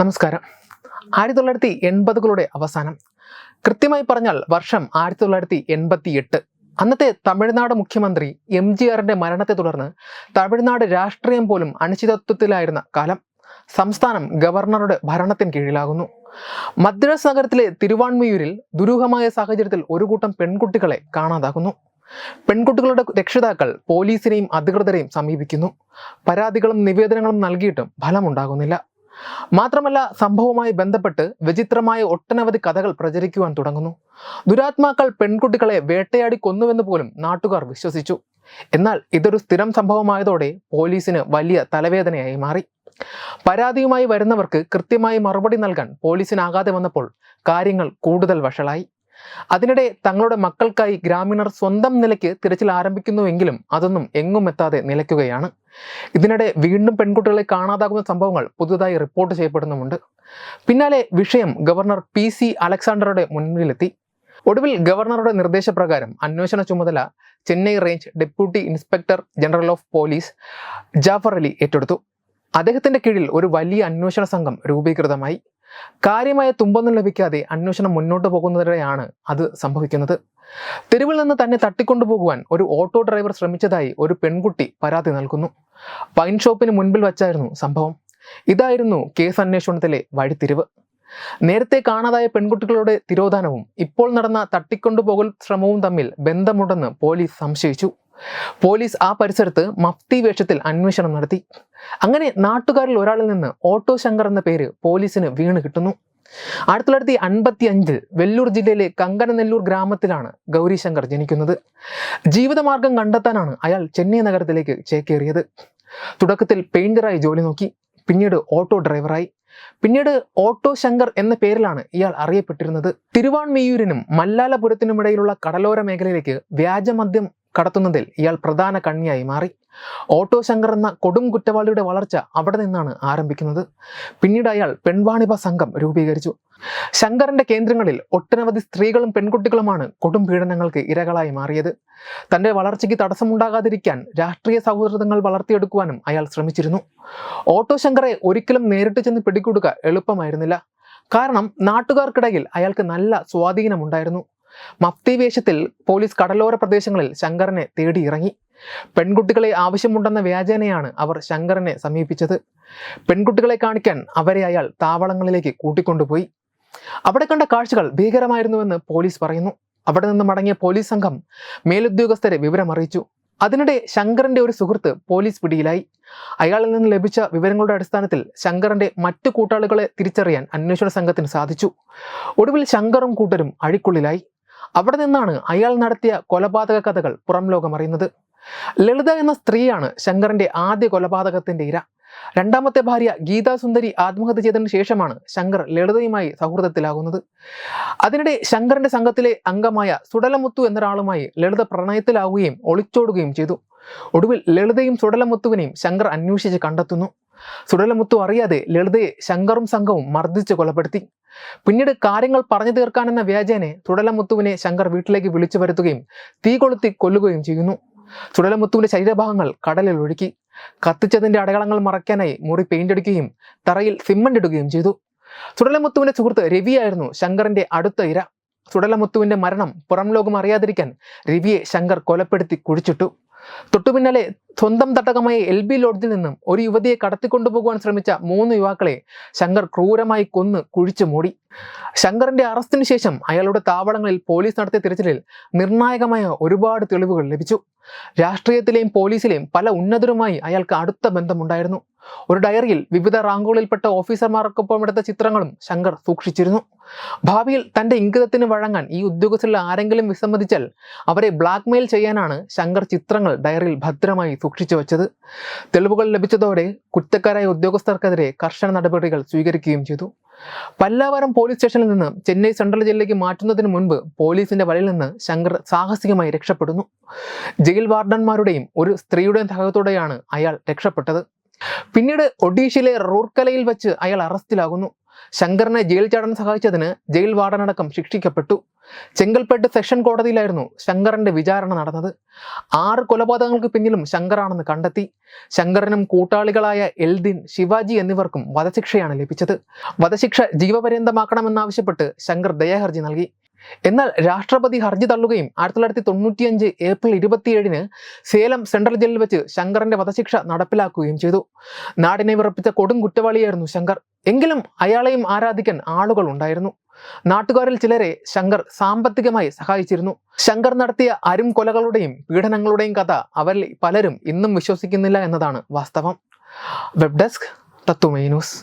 നമസ്കാരം. ആയിരത്തി തൊള്ളായിരത്തി എൺപതുകളുടെ അവസാനം. കൃത്യമായി പറഞ്ഞാൽ വർഷം ആയിരത്തി തൊള്ളായിരത്തി എൺപത്തി എട്ട് അന്നത്തെ തമിഴ്നാട് മുഖ്യമന്ത്രി എം ജി ആറിന്റെ മരണത്തെ തുടർന്ന് തമിഴ്നാട് രാഷ്ട്രീയം പോലും അനിശ്ചിതത്വത്തിലായിരുന്ന കാലം സംസ്ഥാനം ഗവർണറുടെ ഭരണത്തിന് കീഴിലാകുന്നു. മദ്രാസ് നഗരത്തിലെ തിരുവാൺമിയൂരിൽ ദുരൂഹമായ സാഹചര്യത്തിൽ ഒരു കൂട്ടം പെൺകുട്ടികളെ കാണാതാകുന്നു. പെൺകുട്ടികളുടെ രക്ഷിതാക്കൾ പോലീസിനെയും അധികൃതരെയും സമീപിക്കുന്നു. പരാതികളും നിവേദനങ്ങളും നൽകിയിട്ടും ഫലമുണ്ടാകുന്നില്ല. മാത്രമല്ല സംഭവവുമായി ബന്ധപ്പെട്ട് വിചിത്രമായ ഒട്ടനവധി കഥകൾ പ്രചരിക്കുവാൻ തുടങ്ങുന്നു. ദുരാത്മാക്കൾ പെൺകുട്ടികളെ വേട്ടയാടി കൊന്നുവെന്ന് പോലും നാട്ടുകാർ വിശ്വസിച്ചു. എന്നാൽ ഇതൊരു സ്ഥിരം സംഭവമായതോടെ പോലീസിന് വലിയ തലവേദനയായി മാറി. പരാതിയുമായി വരുന്നവർക്ക് കൃത്യമായി മറുപടി നൽകാൻ പോലീസിനാകാതെ വന്നപ്പോൾ കാര്യങ്ങൾ കൂടുതൽ വഷളായി. അതിനിടെ തങ്ങളുടെ മക്കൾക്കായി ഗ്രാമീണർ സ്വന്തം നിലയ്ക്ക് തിരച്ചിൽ ആരംഭിക്കുന്നുവെങ്കിലും അതൊന്നും എങ്ങും എത്താതെ നിലയ്ക്കുകയാണ്. ഇതിനിടെ വീണ്ടും പെൺകുട്ടികളെ കാണാതാകുന്ന സംഭവങ്ങൾ പുതുതായി റിപ്പോർട്ട് ചെയ്യപ്പെടുന്നുമുണ്ട്. പിന്നാലെ വിഷയം ഗവർണർ പി സി അലക്സാണ്ടറുടെ മുന്നിലെത്തി. ഒടുവിൽ ഗവർണറുടെ നിർദ്ദേശപ്രകാരം അന്വേഷണ ചുമതല Chennai range deputy inspector general of police Jafar Ali ഏറ്റെടുത്തു. അദ്ദേഹത്തിന്റെ കീഴിൽ ഒരു വലിയ അന്വേഷണ സംഘം രൂപീകൃതമായി. കാര്യമായ തുമ്പൊന്നും ലഭിക്കാതെ അന്വേഷണം മുന്നോട്ട് പോകുന്നതിടെയാണ് അത് സംഭവിക്കുന്നത്. തെരുവിൽ നിന്ന് തന്നെ തട്ടിക്കൊണ്ടുപോകുവാൻ ഒരു ഓട്ടോ ഡ്രൈവർ ശ്രമിച്ചതായി ഒരു പെൺകുട്ടി പരാതി നൽകുന്നു. പൈൻ ഷോപ്പിന് മുൻപിൽ വച്ചായിരുന്നു സംഭവം. ഇതായിരുന്നു കേസ് അന്വേഷണത്തിലെ വഴിത്തിരിവ്. നേരത്തെ കാണാതായ പെൺകുട്ടികളുടെ തിരോധാനവും ഇപ്പോൾ നടന്ന തട്ടിക്കൊണ്ടുപോകൽ ശ്രമവും തമ്മിൽ ബന്ധമുണ്ടെന്ന് പോലീസ് സംശയിച്ചു. പോലീസ് ആ പരിസരത്ത് മഫ്തി വേഷത്തിൽ അന്വേഷണം നടത്തി. അങ്ങനെ നാട്ടുകാരിൽ ഒരാളിൽ നിന്ന് ഓട്ടോ ശങ്കർ എന്ന പേര് പോലീസിന് വീണ് കിട്ടുന്നു. ആയിരത്തി തൊള്ളായിരത്തി അൻപത്തി അഞ്ചിൽ വെല്ലൂർ ജില്ലയിലെ കങ്കനനെല്ലൂർ ഗ്രാമത്തിലാണ് ഗൗരിശങ്കർ ജനിക്കുന്നത്. ജീവിതമാർഗം കണ്ടെത്താനാണ് അയാൾ ചെന്നൈ നഗരത്തിലേക്ക് ചേക്കേറിയത്. തുടക്കത്തിൽ പെയിന്ററായി ജോലി നോക്കി പിന്നീട് ഓട്ടോ ഡ്രൈവറായി. പിന്നീട് ഓട്ടോ ശങ്കർ എന്ന പേരിലാണ് ഇയാൾ അറിയപ്പെട്ടിരുന്നത്. തിരുവാൺമെയ്യൂരിനും മല്ലാലപുരത്തിനുമിടയിലുള്ള കടലോര മേഖലയിലേക്ക് വ്യാജമദ്യം കടത്തുന്നതിൽ ഇയാൾ പ്രധാന കണ്ണിയായി മാറി. ഓട്ടോ ശങ്കർ എന്ന കൊടും കുറ്റവാളിയുടെ വളർച്ച അവിടെ നിന്നാണ് ആരംഭിക്കുന്നത്. പിന്നീട് അയാൾ പെൺവാണിഭ സംഘം രൂപീകരിച്ചു. ശങ്കറിന്റെ കേന്ദ്രങ്ങളിൽ ഒട്ടനവധി സ്ത്രീകളും പെൺകുട്ടികളുമാണ് കൊടും പീഡനങ്ങൾക്ക് ഇരകളായി മാറിയത്. തന്റെ വളർച്ചയ്ക്ക് തടസ്സമുണ്ടാകാതിരിക്കാൻ രാഷ്ട്രീയ സൗഹൃദങ്ങൾ വളർത്തിയെടുക്കുവാനും അയാൾ ശ്രമിച്ചിരുന്നു. ഓട്ടോ ശങ്കറെ ഒരിക്കലും നേരിട്ട് ചെന്ന് പിടികൂടുക എളുപ്പമായിരുന്നില്ല. കാരണം നാട്ടുകാർക്കിടയിൽ അയാൾക്ക് നല്ല സ്വാധീനമുണ്ടായിരുന്നു. മഫ്തി വേഷത്തിൽ പോലീസ് കടലോര പ്രദേശങ്ങളിൽ ശങ്കറിനെ തേടിയിറങ്ങി. പെൺകുട്ടികളെ ആവശ്യമുണ്ടെന്ന വ്യാജേനയാണ് അവർ ശങ്കറിനെ സമീപിച്ചത്. പെൺകുട്ടികളെ കാണിക്കാൻ അവരെ അയാൾ താവളങ്ങളിലേക്ക് കൂട്ടിക്കൊണ്ടുപോയി. അവിടെ കണ്ട കാഴ്ചകൾ ഭീകരമായിരുന്നുവെന്ന് പോലീസ് പറയുന്നു. അവിടെ നിന്ന് മടങ്ങിയ പോലീസ് സംഘം മേലുദ്യോഗസ്ഥരെ വിവരമറിയിച്ചു. അതിനിടെ ശങ്കറിന്റെ ഒരു സുഹൃത്ത് പോലീസ് പിടിയിലായി. അയാളിൽ നിന്ന് ലഭിച്ച വിവരങ്ങളുടെ അടിസ്ഥാനത്തിൽ ശങ്കറിന്റെ മറ്റു കൂട്ടാളികളെ തിരിച്ചറിയാൻ അന്വേഷണ സംഘത്തിന് സാധിച്ചു. ഒടുവിൽ ശങ്കറും കൂട്ടരും അഴിക്കുള്ളിലായി. അവിടെ നിന്നാണ് അയാൾ നടത്തിയ കൊലപാതക കഥകൾ പുറം ലോകം അറിയുന്നത്. ലളിത എന്ന സ്ത്രീയാണ് ശങ്കറിന്റെ ആദ്യ കൊലപാതകത്തിന്റെ ഇര. രണ്ടാമത്തെ ഭാര്യ ഗീതാസുന്ദരി ആത്മഹത്യ ചെയ്തതിനു ശേഷമാണ് ശങ്കർ ലളിതയുമായി സൗഹൃദത്തിലാകുന്നത്. അതിനിടെ ശങ്കറിന്റെ സംഘത്തിലെ അംഗമായ സുടലമുത്തു എന്നൊരാളുമായി ലളിത പ്രണയത്തിലാവുകയും ഒളിച്ചോടുകയും ചെയ്തു. ഒടുവിൽ ലളിതയും സുടലമുത്തുവിനെയും ശങ്കർ അന്വേഷിച്ച് കണ്ടെത്തുന്നു. സുടലമുത്തു അറിയാതെ ലളിതയെ ശങ്കറും സംഘവും മർദ്ദിച്ച് കൊലപ്പെടുത്തി. പിന്നീട് കാര്യങ്ങൾ പറഞ്ഞു തീർക്കാനെന്ന വ്യാജേനെ സുടലമുത്തുവിനെ ശങ്കർ വീട്ടിലേക്ക് വിളിച്ചു വരുത്തുകയും തീ കൊളുത്തി കൊല്ലുകയും ചെയ്യുന്നു. സുടലമുത്തുവിന്റെ ശരീരഭാഗങ്ങൾ കടലിൽ ഒഴുക്കി കത്തിച്ചതിന്റെ അടയാളങ്ങൾ മറയ്ക്കാനായി മുറി പെയിന്റ് അടിക്കുകയും തറയിൽ സിമ്മന്റ് ഇടുകയും ചെയ്തു. സുടലമുത്തുവിന്റെ സുഹൃത്ത് രവിയായിരുന്നു ശങ്കറിന്റെ അടുത്ത ഇര. സുടലമുത്തുവിന്റെ മരണം പുറം ലോകം അറിയാതിരിക്കാൻ രവിയെ ശങ്കർ കൊലപ്പെടുത്തി കുഴിച്ചിട്ടു. തൊട്ടുപിന്നാലെ സ്വന്തം തട്ടകമായ എൽ ബി ലോഡ്ജിൽ നിന്നും ഒരു യുവതിയെ കടത്തിക്കൊണ്ടുപോകുവാൻ ശ്രമിച്ച മൂന്ന് യുവാക്കളെ ശങ്കർ ക്രൂരമായി കൊന്ന് കുഴിച്ചു മൂടി. ശങ്കറിന്റെ അറസ്റ്റിന് ശേഷം അയാളുടെ താവളങ്ങളിൽ പോലീസ് നടത്തിയ തിരച്ചിലിൽ നിർണായകമായ ഒരുപാട് തെളിവുകൾ ലഭിച്ചു. രാഷ്ട്രീയത്തിലെയും പോലീസിലെയും പല ഉന്നതരുമായി അയാൾക്ക് അടുത്ത ബന്ധമുണ്ടായിരുന്നു. ഒരു ഡയറിയിൽ വിവിധ റാങ്കുകളിൽപ്പെട്ട ഓഫീസർമാർക്കൊപ്പം എടുത്ത ചിത്രങ്ങളും ശങ്കർ സൂക്ഷിച്ചിരുന്നു. ഭാവിയിൽ തന്റെ ഇംഗിതത്തിന് വഴങ്ങാൻ ഈ ഉദ്യോഗസ്ഥരിൽ ആരെങ്കിലും വിസമ്മതിച്ചാൽ അവരെ ബ്ലാക്ക്മെയിൽ ചെയ്യാനാണ് ശങ്കർ ചിത്രങ്ങൾ ഡയറിയിൽ ഭദ്രമായി സൂക്ഷിച്ചു വച്ചത്. തെളിവുകൾ ലഭിച്ചതോടെ കുറ്റക്കാരായ ഉദ്യോഗസ്ഥർക്കെതിരെ കർശന നടപടികൾ സ്വീകരിക്കുകയും ചെയ്തു. പല്ലാവരം പോലീസ് സ്റ്റേഷനിൽ നിന്ന് ചെന്നൈ സെൻട്രൽ ജയിലിലേക്ക് മാറ്റുന്നതിന് മുൻപ് പോലീസിന്റെ വലയിൽ നിന്ന് ശങ്കർ സാഹസികമായി രക്ഷപ്പെടുന്നു. ജയിൽ വാർഡന്മാരുടെയും ഒരു സ്ത്രീയുടെയും സഹായത്തോടെയാണ് അയാൾ രക്ഷപ്പെട്ടത്. പിന്നീട് ഒഡീഷയിലെ റൂർക്കലയിൽ വെച്ച് അയാൾ അറസ്റ്റിലാകുന്നു. ശങ്കറിനെ ജയിൽ ചാടാൻ സഹായിച്ചതിന് ജയിൽ വാർഡനടക്കം ശിക്ഷിക്കപ്പെട്ടു. ചെങ്കൽപ്പെട്ട് സെഷൻ കോടതിയിലായിരുന്നു ശങ്കറിന്റെ വിചാരണ നടന്നത്. ആറ് കൊലപാതകങ്ങൾക്ക് പിന്നിലും ശങ്കറാണെന്ന് കണ്ടെത്തി. ശങ്കറിനും കൂട്ടാളികളായ എൽദിൻ ശിവാജി എന്നിവർക്കും വധശിക്ഷയാണ് ലഭിച്ചത്. വധശിക്ഷ ജീവപര്യന്തമാക്കണമെന്നാവശ്യപ്പെട്ട് ശങ്കർ ദയാഹർജി നൽകി. എന്നാൽ രാഷ്ട്രപതി ഹർജി തള്ളുകയും ആയിരത്തി തൊള്ളായിരത്തി തൊണ്ണൂറ്റിയഞ്ച് ഏപ്രിൽ ഇരുപത്തിയേഴിന് സേലം സെൻട്രൽ ജയിലിൽ വെച്ച് ശങ്കറിന്റെ വധശിക്ഷ നടപ്പിലാക്കുകയും ചെയ്തു. നാടിനെ വിറപ്പിച്ച കൊടും കുറ്റവാളിയായിരുന്നു ശങ്കർ. എങ്കിലും അയാളെയും ആരാധിക്കാൻ ആളുകൾ ഉണ്ടായിരുന്നു. നാട്ടുകാരിൽ ചിലരെ ശങ്കർ സാമ്പത്തികമായി സഹായിച്ചിരുന്നു. ശങ്കർ നടത്തിയ അരും കൊലകളുടെയും പീഡനങ്ങളുടെയും കഥ അവരിൽ പലരും ഇന്നും വിശ്വസിക്കുന്നില്ല എന്നതാണ് വാസ്തവം. വെബ് ഡെസ്ക് തത്തുമൈ ന്യൂസ്.